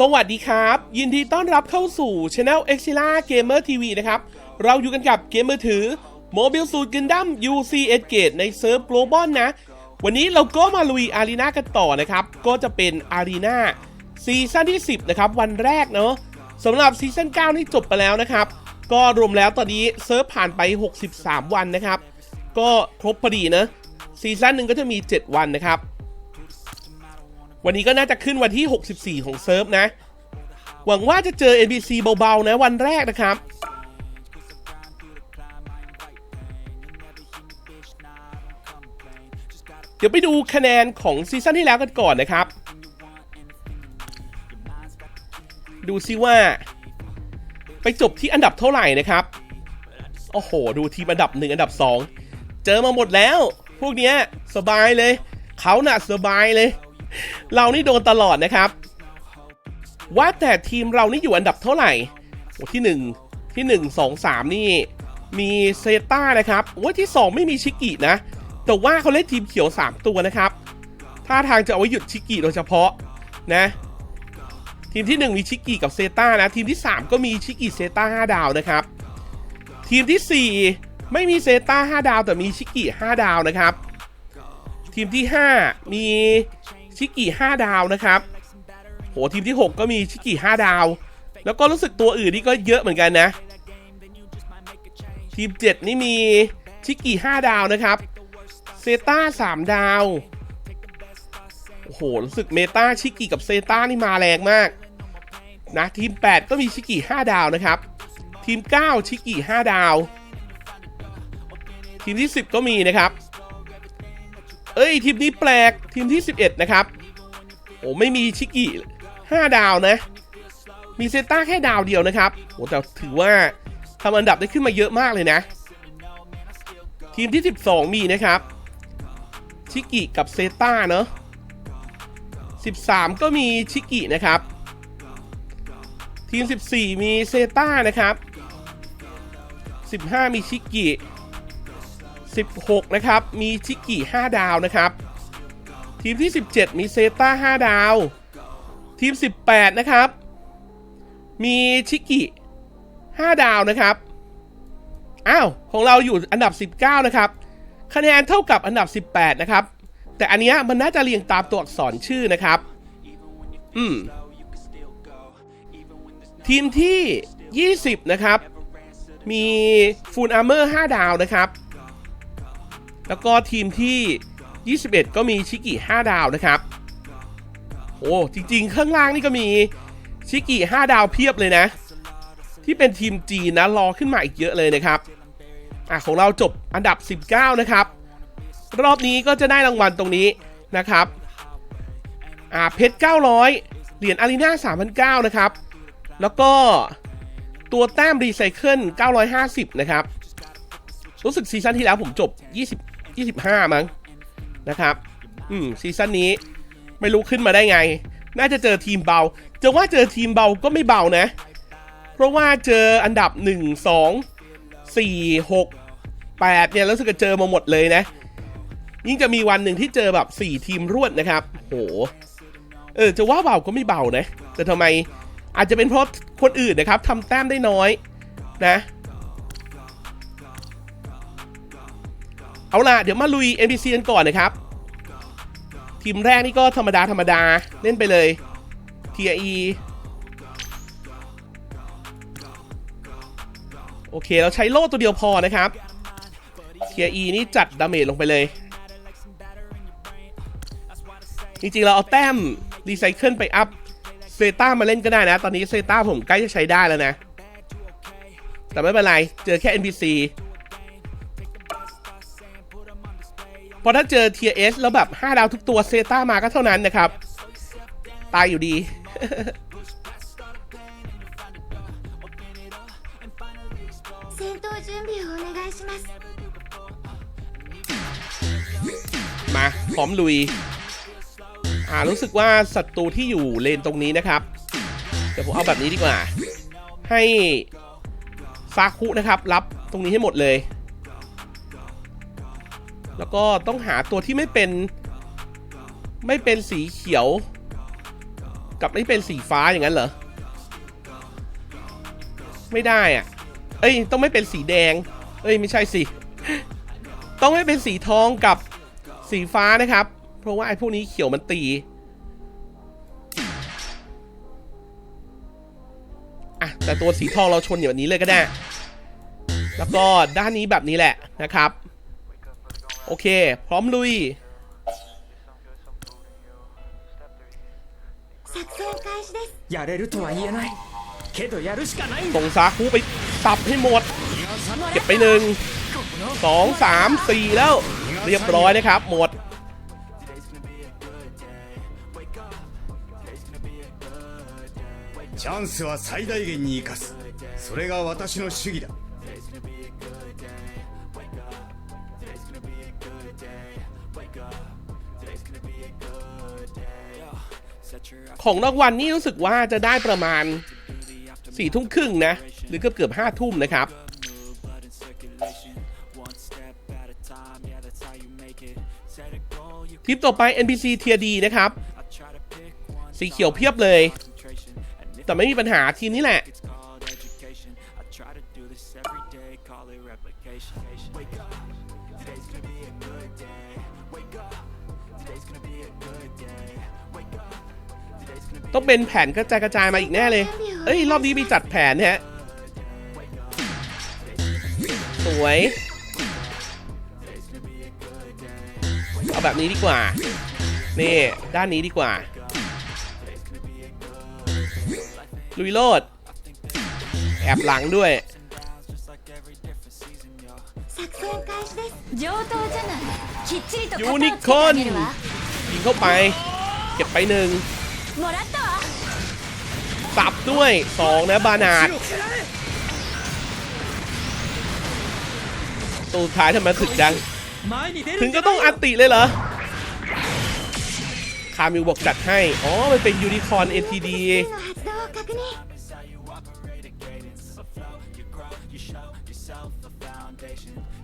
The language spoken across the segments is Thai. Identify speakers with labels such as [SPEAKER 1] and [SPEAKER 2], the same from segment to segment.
[SPEAKER 1] สวัสดีครับ ยินดีต้อนรับเข้าสู่ Channel e x i l a Gamer TV นะครับ เราอยู่กันกับเกมมือถือ Mobile Suit Gundam UC e d g a t e ในเซิร์ฟ Global นะ วันนี้เราก็มาลุยอารีนากันต่อนะครับ ก็จะเป็นอารีนาซีซั่นที่ 10 นะครับ วันแรกเนาะสำหรับซีซั่น9นี่จบไปแล้วนะครับ ก็รวมแล้วตอนนี้เซิร์ฟผ่านไป 63 วันนะครับ ก็ครบพอดีนะซีซั่นหนึ่งก็จะมี 7 วันนะครับ วันนี้ก็น่าจะขึ้นวันที่ 64 ของเซิร์ฟนะ หวังว่าจะเจอ NPC เบาๆ นะวันแรกนะครับ เดี๋ยวไปดูคะแนนของซีซั่นที่แล้วกันก่อนนะครับ ดูซิว่า ไปจบที่อันดับเท่าไหร่นะครับ โอ้โห ดูทีมอันดับหนึ่งอันดับสองเจอมาหมดแล้ว พวกเนี้ยสบายเลย เขาหน่ะสบายเลย เรานี่โดนตลอดนะครับ ว่าแต่ทีมเรานี่อยู่อันดับเท่าไหร่โอ้ที่หนึ่งที่หนึ่งสองสามนี่ มีเซต้านะครับโอ้ยที่สองไม่มีชิกินะ แต่ว่าเขาเล่นทีมเขียว 3 ตัวนะครับท่าทางจะเอาไว้หยุดชิกิโดยเฉพาะนะ ทีมที่ 1 มีชิกิกับเซต้านะ ทีมที่ 3 ก็มีชิกิเซต้า5ดาวนะครับ ทีมทีสี่4 ไม่มีเซต้า5ดาว แต่มีชิกิ5ดาวนะครับ ทีมที่ 5 มี ชิกิ5ดาวนะครับ โหทีมที่ 6 ก็มีชิกิ5ดาว แล้วก็รู้สึกตัวอื่นนี่ก็เยอะเหมือนกันนะ ทีม 7 นี่มีชิกิ5ดาวนะครับ เซต้า3ดาว โอ้โห รู้สึกเมตาชิกิกับเซต้านี่มาแรงมากนะทีม 8 ก็มีชิกิ5ดาวนะครับ ทีม 9 ชิกิ5ดาว ทีมที่ 10 ก็มีนะครับ เอ้ยทีมนี้แปลกทีมที่ 11 นะครับ โอ้ไม่มีชิกิ5ดาวนะ มีเซต้าแค่ดาวเดียวนะครับโอ้แต่ถือว่าทำอันดับได้ขึ้นมาเยอะมากเลยนะ ทีมที่ 12 มีนะครับ ชิกิกับเซต้าเนอะ13 ก็มีชิกินะครับ ทีม 14 มีเซต้านะครับ 15 มีชิกิ 16 นะครับ มีชิกิ5ดาวนะครับ ทีมที่ 17 มีเซต้า5ดาว ทีม 18 นะครับ มีชิกิ5ดาวนะครับ อ้าว ของเราอยู่อันดับ 19 นะครับ คะแนนเท่ากับอันดับ 18 นะครับ แต่อันเนี้ยมันน่าจะเรียงตามตัวอักษรชื่อนะครับ อืม ทีมที่ 20 นะครับ มีฟูลอาร์เมอร์ 5 ดาวนะครับ แล้วก็ทีมที่ 21 ก็มีชิกิ 5 ดาวนะครับ โอ้ จริงๆ ข้างล่างนี่ก็มีชิกิ 5 ดาวเพียบเลยนะ ที่เป็นทีมจีนนะ รอขึ้นมาอีกเยอะเลยนะครับ อะ ของเราจบอันดับ 19 นะครับ รอบนี้ก็จะได้รางวัลตรงนี้นะครับ อ่า เพชร 900 เหรียญอารีนา3,009นะครับ แล้วก็ตัวแต้มรีไซเคิล950 นะครับ รู้สึกซีซั่นที่แล้วผมจบ 20 25 มั้งนะครับอืมซีซั่นนี้ไม่รู้ขึ้นมาได้ไง น่าจะเจอทีมเบา จะว่าเจอทีมเบาก็ไม่เบานะ เพราะว่าเจออันดับ 1 2 4 6 8เนี่ยรู้สึกจะเจอมาหมดเลยนะ ยิ่งจะมีวันหนึ่งที่เจอแบบ 4 ทีมรวดนะครับ โห เออ จะว่าเบาก็ไม่เบานะ แต่ทำไมอาจจะเป็นเพราะคนอื่นนะครับทำแต้มได้น้อยนะ เอาล่ะ เดี๋ยวมาลุย NPC กันก่อนนะครับ ทีมแรกนี่ก็ธรรมดาธรรมดาเล่นไปเลย TRE โอเค เราใช้โล่ตัวเดียวพอนะครับ TRE นี่จัดดาเมจลงไปเลย จริงๆ เราเอาแต้มรีไซเคิลไปอัพเซต้ามาเล่นก็ได้นะ ตอนนี้เซต้าผมใกล้จะใช้ได้แล้วนะ แต่ไม่เป็นไร เจอแค่ NPC พอถ้าเจอเทียเอสแล้วแบบ 5 ดาวทุกตัวเซต้ามาก็เท่านั้นนะครับ ตายอยู่ดี มาพร้อมลุยอารู้สึกว่าศัตรูที่อยู่เลนตรงนี้นะครับ เดี๋ยวผมเอาแบบนี้ดีกว่า ให้ซาคุนะครับ รับตรงนี้ให้หมดเลย แล้วก็ต้องหาตัวที่ไม่เป็น ไม่เป็นสีเขียว กับไม่เป็นสีฟ้าอย่างนั้นเหรอ ไม่ได้อะ เอ้ย ต้องไม่เป็นสีแดง เอ้ย ไม่ใช่สิ ต้องไม่เป็นสีทองกับสีฟ้านะครับ เพราะว่าไอ้พวกนี้เขียวมันตีอะแต่ตัวสีทองเราชนอย่างนี้เลยก็ได้ แล้วก็ด้านนี้แบบนี้แหละนะครับ โอเค พร้อมลุย
[SPEAKER 2] 作戦開始です
[SPEAKER 3] やれるとは言えないけどやるしかないんだ
[SPEAKER 1] ส่งซาคูไปสับให้หมด เก็บไปหนึ่งสองสามสี่แล้ว เรียบร้อยนะครับ หมด
[SPEAKER 4] チャンスは最大限に生かすそれが私の主義だ
[SPEAKER 1] ของรางวัลนี่รู้สึกว่าจะได้ประมาณสี่ทุ่มครึ่งนะ หรือเกือบเกือบห้าทุ่มนะครับทริปต่อไป NPC เทียดีนะครับสีเขียวเพียบเลยแต่ไม่มีปัญหาทีมนี้แหละ ต้องเป็นแผนกระจายกระจายมาอีกแน่เลย เอ้ย รอบนี้มีจัดแผนฮะ สวย เอาแบบนี้ดีกว่า นี่ ด้านนี้ดีกว่า ลุยโลด แอบหลังด้วยยู
[SPEAKER 5] นิคอน
[SPEAKER 1] ยิงเข้าไป เก็บไปหนึ่ง สับด้วยสองนะบานาดตัวสุดท้ายทำไมถึกจัง
[SPEAKER 3] 前に出
[SPEAKER 1] ถึ
[SPEAKER 3] る
[SPEAKER 1] ง
[SPEAKER 3] んじ
[SPEAKER 1] ก็
[SPEAKER 3] ゃ
[SPEAKER 1] ต้อง
[SPEAKER 3] ない
[SPEAKER 1] อั
[SPEAKER 3] よ
[SPEAKER 1] นติเลยเหรอ คามิวบอกจัดให้ อ๋อ มันเป็นยูนิคอร์น ATD
[SPEAKER 2] スキルの発動を確認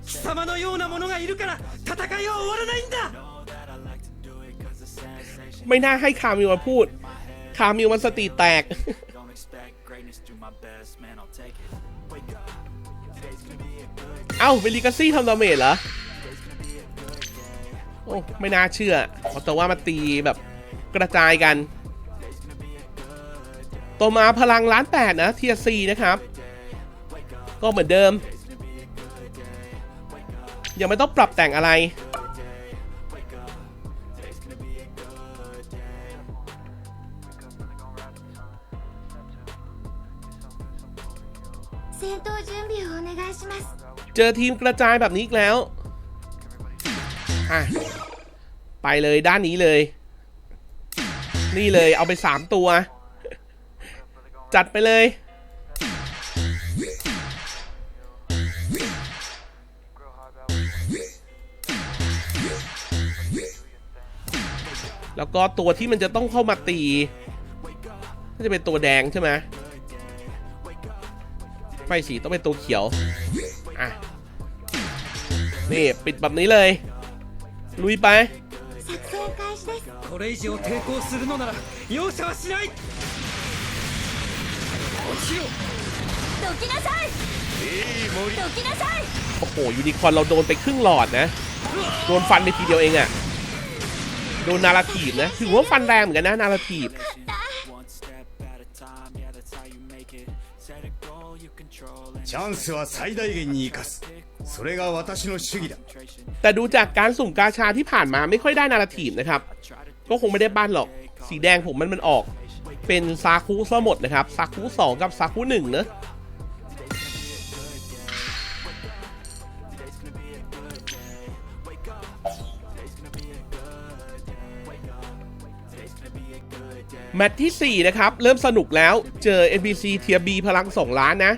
[SPEAKER 3] 貴様のような者がいるから戦いは終わらないんだ
[SPEAKER 1] ไม่น่าให้คามิวมาพูด คามิวมันสติแตก
[SPEAKER 6] Don't expect greatness, do my best, man, I'll take it.
[SPEAKER 1] เอ้าเวลิกาซี่ทำดาเมจเหรอ โอ้ ไม่น่าเชื่อแต่ว่ามาตีแบบกระจายกัน ต่อมาพลังล้านแปดนะเทียซีนะครับ ก็เหมือนเดิม ยังไม่ต้องปรับแต่งอะไร
[SPEAKER 2] 戦闘準備をお願いします
[SPEAKER 1] เจอทีมกระจายแบบนี้อีกแล้ว อ่ะ ไปเลยด้านนี้เลย นี่เลยเอาไปสามตัว จัดไปเลย แล้วก็ตัวที่มันจะต้องเข้ามาตีก็จะเป็นตัวแดงใช่ไหม ไม่สิต้องเป็นตัวเขียว อ่ะ นี่ ปิดแบบนี้เลย ลุยไป
[SPEAKER 2] 作戦開始です
[SPEAKER 3] これ以上抵抗するのなら容赦はしない落ちよ
[SPEAKER 5] どきなさいどきなさい
[SPEAKER 1] โอ้โห ยูนิคอร์นเราโดนไปครึ่งหลอดนะ โดนฟันไปทีเดียวเองอะโดนนาราทีฟนะ ถือว่าฟันแรงเหมือนกันนะ นาราทีฟ
[SPEAKER 4] チャンスは最大限に生かすそれが私の主義だ
[SPEAKER 1] แต่ดูจากการสุ่มกาชาที่ผ่านมาไม่ค่อยได้นาราทีฟนะครับ ก็คงไม่ได้บ้านหรอก สีแดงผมมันมันออก เป็นซาคุซะหมดนะครับ ซาคุสองกับซาคุหนึ่งเนอะ แมตช์ที่ 4 นะครับ เริ่มสนุกแล้วเจอ NPC เทียบีพลัง 2 ล้านนะ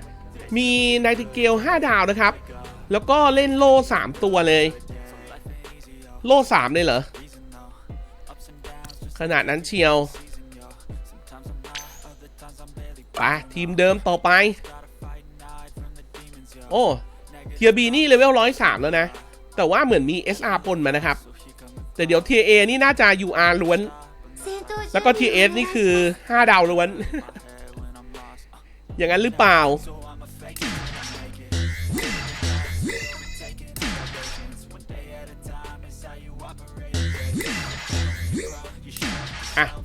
[SPEAKER 1] มีไนติเกล5 ดาวนะครับ แล้วก็เล่นโล่ 3 ตัวเลย โล่ 3 เลยเหรอ ขนาดนั้นเชียวไปทีมเดิมต่อไป โอ้เทียบีนี่เลเวลร้อยสามแล้วนะ แต่ว่าเหมือนมี SR ปนมานะครับ แต่เดี๋ยว TA นี่น่าจะ UR ล้วน แล้วก็ TS นี่คือ 5 ดาวล้วน อย่างนั้นหรือเปล่า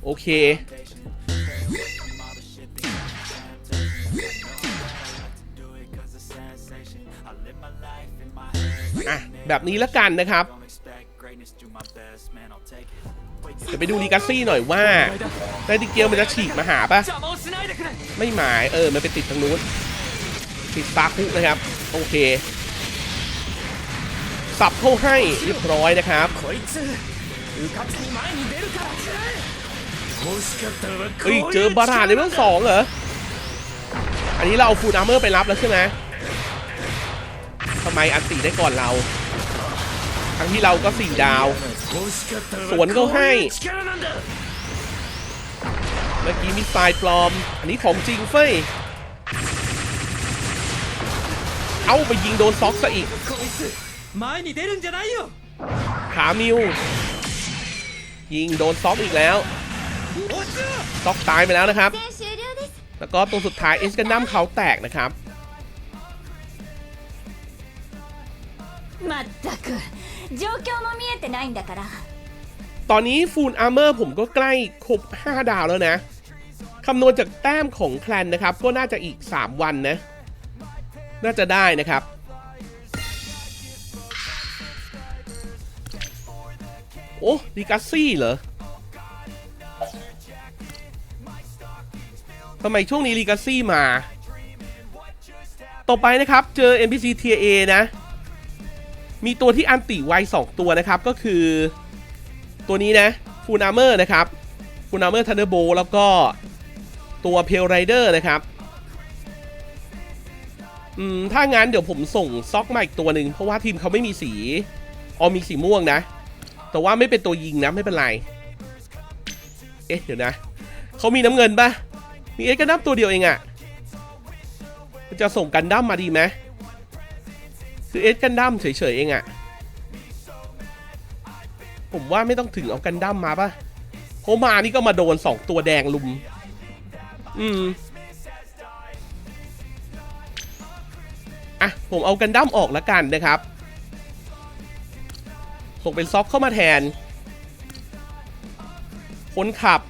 [SPEAKER 1] โอเคอะแบบนี้ละกันนะครับ จะไปดูลีกาซี่หน่อยว่าไดติเกียวมันจะฉีกมาหาปะไม่หมาย เออ มันไปติดทางนู้น ติดตาคุนะครับ โอเค สับเข้าให้เรียบร้อยนะครับ เอ้ยเจอบาราดในเรื่องสองเหรอ อันนี้เราเอาฟูดอาร์เมอร์ไปรับแล้วใช่ไหมทำไมอันตีได้ก่อนเรา ทั้งที่เราก็สี่ดาว สวนก็ให้ เมื่อกี้มีสายปลอม อันนี้ของจริงเฟ้ย เอาไปยิงโดนซ็อกซะอีกขามิว ยิงโดนซ็อกอีกแล้ว
[SPEAKER 3] 落ちろ
[SPEAKER 1] ซ็อกตายไปแล้วนะครับ
[SPEAKER 2] 戦終了です
[SPEAKER 1] แล้วก็ตัวสุดท้ายเอสกันดั้มเขาแตกนะครับ
[SPEAKER 5] まったく状況も見えてないんだから
[SPEAKER 1] ตอนนี้ฟูลอาร์เมอร์ผมก็ใกล้ครบ 5 ดาวแล้วนะ คำนวณจากแต้มของแคลนนะครับ ก็น่าจะอีก 3 วันนะ น่าจะได้นะครับ โอ้ดิกัสซี่เหรอ ทำไมช่วงนี้ลีกัสซี่มา ต่อไปนะครับ เจอ NPC Tier A นะ มีตัวที่อันติไว2ตัวนะครับ ก็คือ ตัวนี้นะฟูนาเมอร์นะครับฟูนาเมอร์ทันเดอร์โบแล้วก็ตัวเพลไรเดอร์นะครับอืมถ้างั้นเดี๋ยวผมส่งซ็อกมาอีกตัวหนึ่งเพราะว่าทีมเขาไม่มีสีออมีสีม่วงนะ แต่ว่าไม่เป็นตัวยิงนะไม่เป็นไร เอ๊ะเดี๋ยวนะ เขามีน้ำเงินปะ มีเอ็กกันดั้มตัวเดียวเองอะจะส่งกันดั้มมาดีไหมคือเอ็กกันดั้มเฉยๆเองอะผมว่าไม่ต้องถึงเอากันดั้มมาปะเพราะมานี่ก็มาโดนสองตัวแดงลุม อืมอะผมเอากันดั้มออกแล้วกันนะครับส่งเป็นซ็อกเข้ามาแทน คนขับ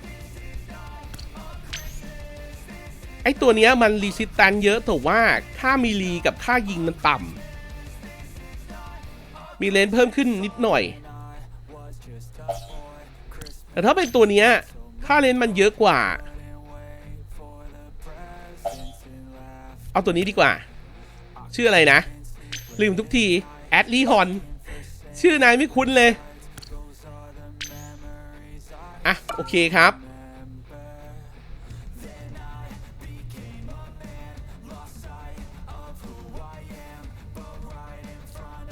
[SPEAKER 1] ไอตัวเนี้ยมันรีสิสแตนเยอะแต่ว่าค่ามีรีกับค่ายิงมันต่ำมีเลนเพิ่มขึ้นนิดหน่อย แต่ถ้าเป็นตัวเนี้ยค่าเลนมันเยอะกว่า เอาตัวนี้ดีกว่า ชื่ออะไรนะ ลืมทุกที แอดลีฮอน ชื่อนายไม่คุ้นเลย อะ โอเคครับ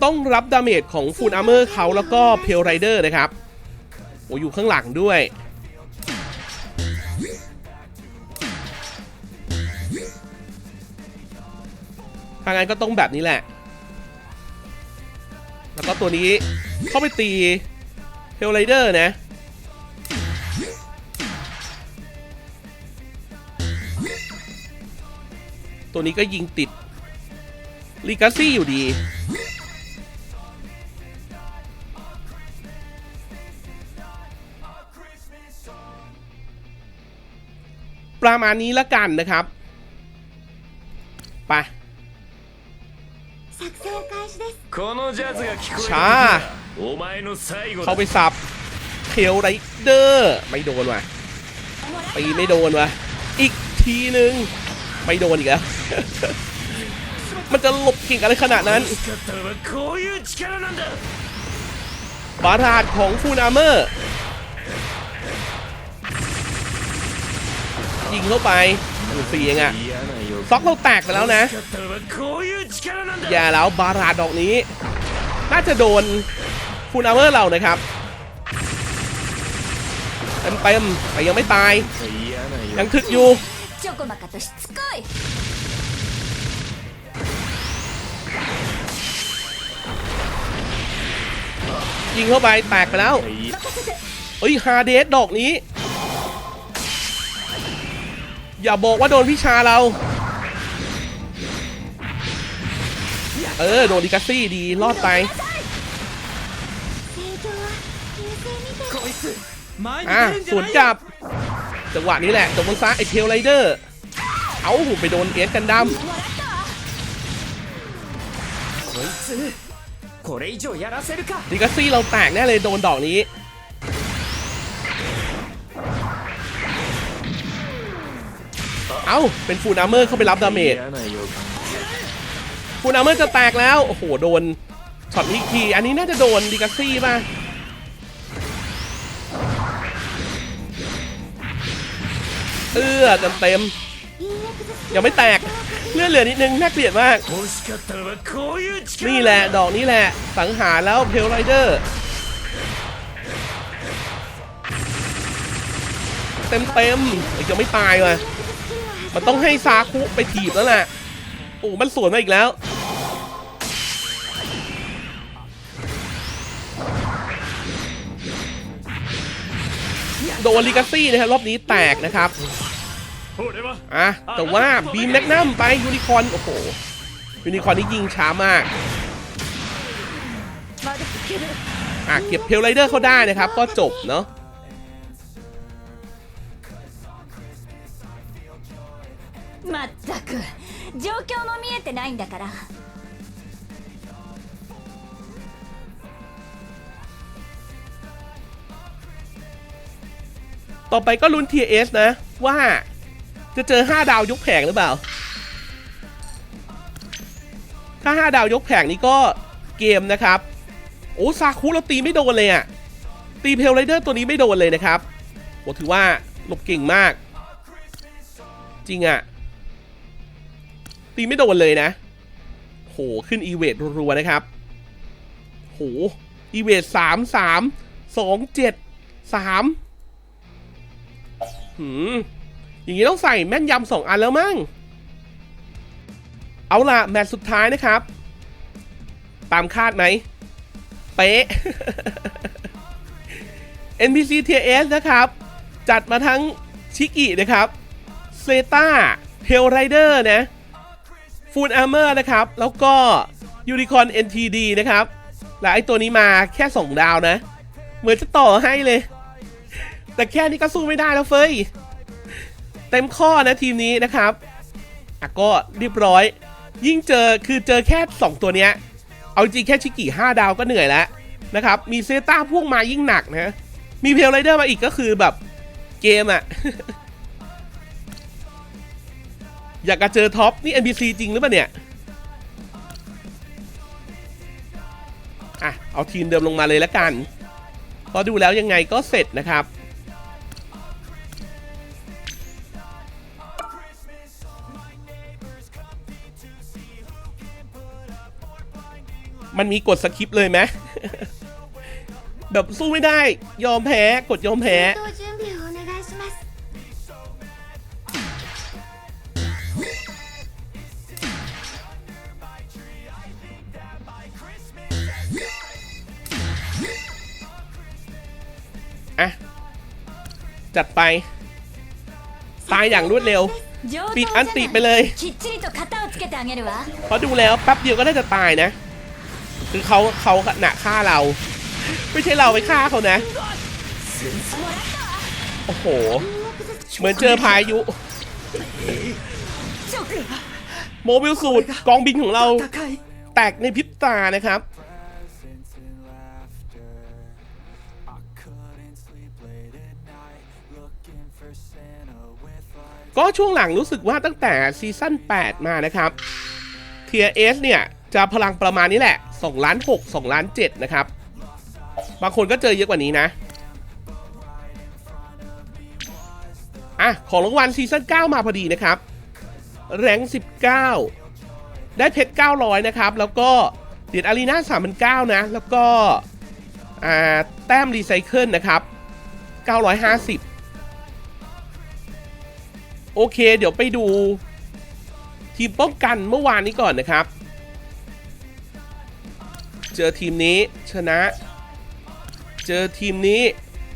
[SPEAKER 1] ต้องรับดาเมจของฟูลอาร์เมอร์เขาแล้วก็เพลไรเดอร์นะครับ โอ้อยู่ข้างหลังด้วย ทางนั้นก็ต้องแบบนี้แหละ แล้วก็ตัวนี้เข้าไปตีเฮลไรเดอร์นะตัวนี้ก็ยิงติดลีกาซี่อยู่ดี ประมาณนี้ละกันนะครับ ไปชาเขาไปสับเคียวไรเดอร์ไม่โดนว่ะปีไม่โดนว่ะอีกทีหนึ่งไม่โดนอีกแล้วมันจะหลบเก่งอะไรขนาดนั้นบาราดของฟูนาเมอร์ ยิงเข้าไปเสียเองะซ็อกเราแตกไปแล้วนะ อย่าแล้วบาราดอกนี้ น่าจะโดนฟูนาเมอร์เรานะครับเต็มเมแต่ยังไม่ตาย ยังทึกอยู่ยิงเข้าไปแตกไปแล้วเฮ้ยฮาเดสดอกนี้ อย่าบอกว่าโดนพิชาเรา เออ โดนดิกาสซี่ดีรอดไปอะสวน
[SPEAKER 3] จั
[SPEAKER 1] บ จังหวะนี้แหละจบบนซ้าไอเทลไรเดอร์ เอาหูไปโดนเอสกันดัมดิกาสซี่เราแตกแน่เลยโดนดอกนี้ เอ้า เป็นฟูนามเมอร์เข้าไปรับดาเมจฟูนามเมอร์จะแตกแล้ว โอ้โห โดนช็อตอีกที อันนี้น่าจะโดนดิกัสซี่ป่ะเอื้อเต็มเต็มยังไม่แตกเลือดเหลือนิดนึงน่าเกลียดมาก นี่แหละ ดอกนี้แหละ สังหารแล้วเพลไรเดอร์เต็มเต็มยังไม่ตายเลย มันต้องให้ซาคุไปถีบแล้วแหละโอ้มันสวนมาอีกแล้ว โดนลิกาซี่นะครับรอบนี้แตกนะครับอะแต่ว่าบีมแมกนัมไปยูนิคอนโอ้โหยูนิคอนนี่ยิงช้ามากอะเก็บเพลไรเดอร์เขาได้นะครับ ก็จบเนาะ
[SPEAKER 5] まったく状況も見えてないんだから。
[SPEAKER 1] ต่อไปก็ลุ้น TS นะ ว่าจะเจอ 5 ดาวยกแผงหรือเปล่า ถ้า 5 ดาวยกแผงนี้ก็เกมนะครับ โอ้ซาคุเราตีไม่โดนเลยอะตีเพลไรเดอร์ตัวนี้ไม่โดนเลยนะครับโอ้ถือว่าหลบเก่งมาก จริงอะ ตีไม่โดนเลยนะ โห ขึ้นอีเวทรัวๆนะครับ โห อีเวทสามสามสองเจ็ดสามหืม อย่างนี้ต้องใส่แม่นยำสองอันแล้วมั้ง เอาล่ะ แมตช์สุดท้ายนะครับ ตามคาดไหม เป๊ะ NPC TS นะครับ จัดมาทั้งชิกินะครับ เซตาเทลไรเดอร์นะ ฟูลอาร์เมอร์นะครับ แล้วก็ยูนิคอน NTD นะครับ และไอตัวนี้มาแค่ 2 ดาวนะ เหมือนจะต่อให้เลย แต่แค่นี้ก็สู้ไม่ได้แล้วเฟยเต็มข้อนะทีมนี้นะครับอะก็เรียบร้อย ยิ่งเจอคือเจอแค่ 2 ตัวเนี้ย เอาจริงแค่ชิกิ5ดาวก็เหนื่อยแล้วนะครับ มีเซต้าพ่วงมายิ่งหนักนะ มีเพลไรเดอร์มาอีกก็คือแบบเกมอะ อยากจะเจอท็อปนี่ NPC จริงหรือเปล่าเนี่ยอะเอาทีมเดิมลงมาเลยแล้วกันพอดูแล้วยังไงก็เสร็จนะครับมันมีกดสคริปต์เลยไหมแบบสู้ไม่ได้ยอมแพ้กดยอมแพ้ จัดไป ตายอย่างรวดเร็ว ปิดอันติไปเลย เพราะดูแล้วแป๊บเดียวก็ได้จะตายนะ คือเขาเขาหนะฆ่าเรา ไม่ใช่เราไปฆ่าเขานะ โอ้โห เหมือนเจอพายุ โมบิลสูตรกองบินของเราแตกในพิบตานะครับ ก็ช่วงหลังรู้สึกว่าตั้งแต่ซีซั่น 8 มานะครับเทียเอสเนี่ย จะพลังประมาณนี้แหละ2ล้าน6 2ล้าน7นะครับ บางคนก็เจอเยอะกว่านี้นะอะ ของรางวัลซีซั่น 9 มาพอดีนะครับ แรง 19 ได้เพชร 900 นะครับ แล้วก็เหรียญอารีนา3,900นะ แล้วก็แต้มรีไซเคิลนะครับ 950 โอเค เดี๋ยวไปดูทีมป้องกันเมื่อวานนี้ก่อนนะครับ เจอทีมนี้ชนะ เจอทีมนี้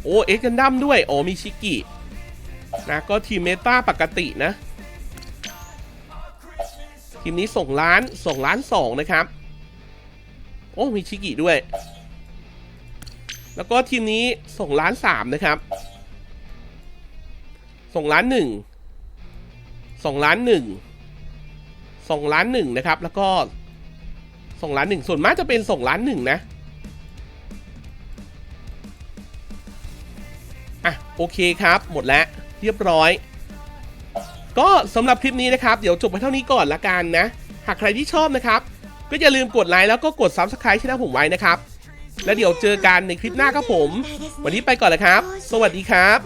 [SPEAKER 1] โอ้เอ็กกันดัมด้วย โอ้มีชิกินะก็ทีมเมตาปกตินะ ทีมนี้ส่งล้านส่งล้านสองนะครับ โอ้มีชิกิด้วย แล้วก็ทีมนี้ส่งล้านสามนะครับ ส่งล้านหนึ่ง สองล้านหนึ่งสองล้านหนึ่งนะครับ แล้วก็สองล้านหนึ่งส่วนมากจะเป็นสองล้านหนึ่งนะอะโอเคครับหมดแล้วเรียบร้อย ก็สำหรับคลิปนี้นะครับ เดี๋ยวจบไปเท่านี้ก่อนละกันนะ หากใครที่ชอบนะครับ ก็อย่าลืมกดไลค์แล้วก็กด Subscribe ช่องผมไว้นะครับ แล้วเดี๋ยวเจอกันในคลิปหน้าครับผม วันนี้ไปก่อนละครับ สวัสดีครับ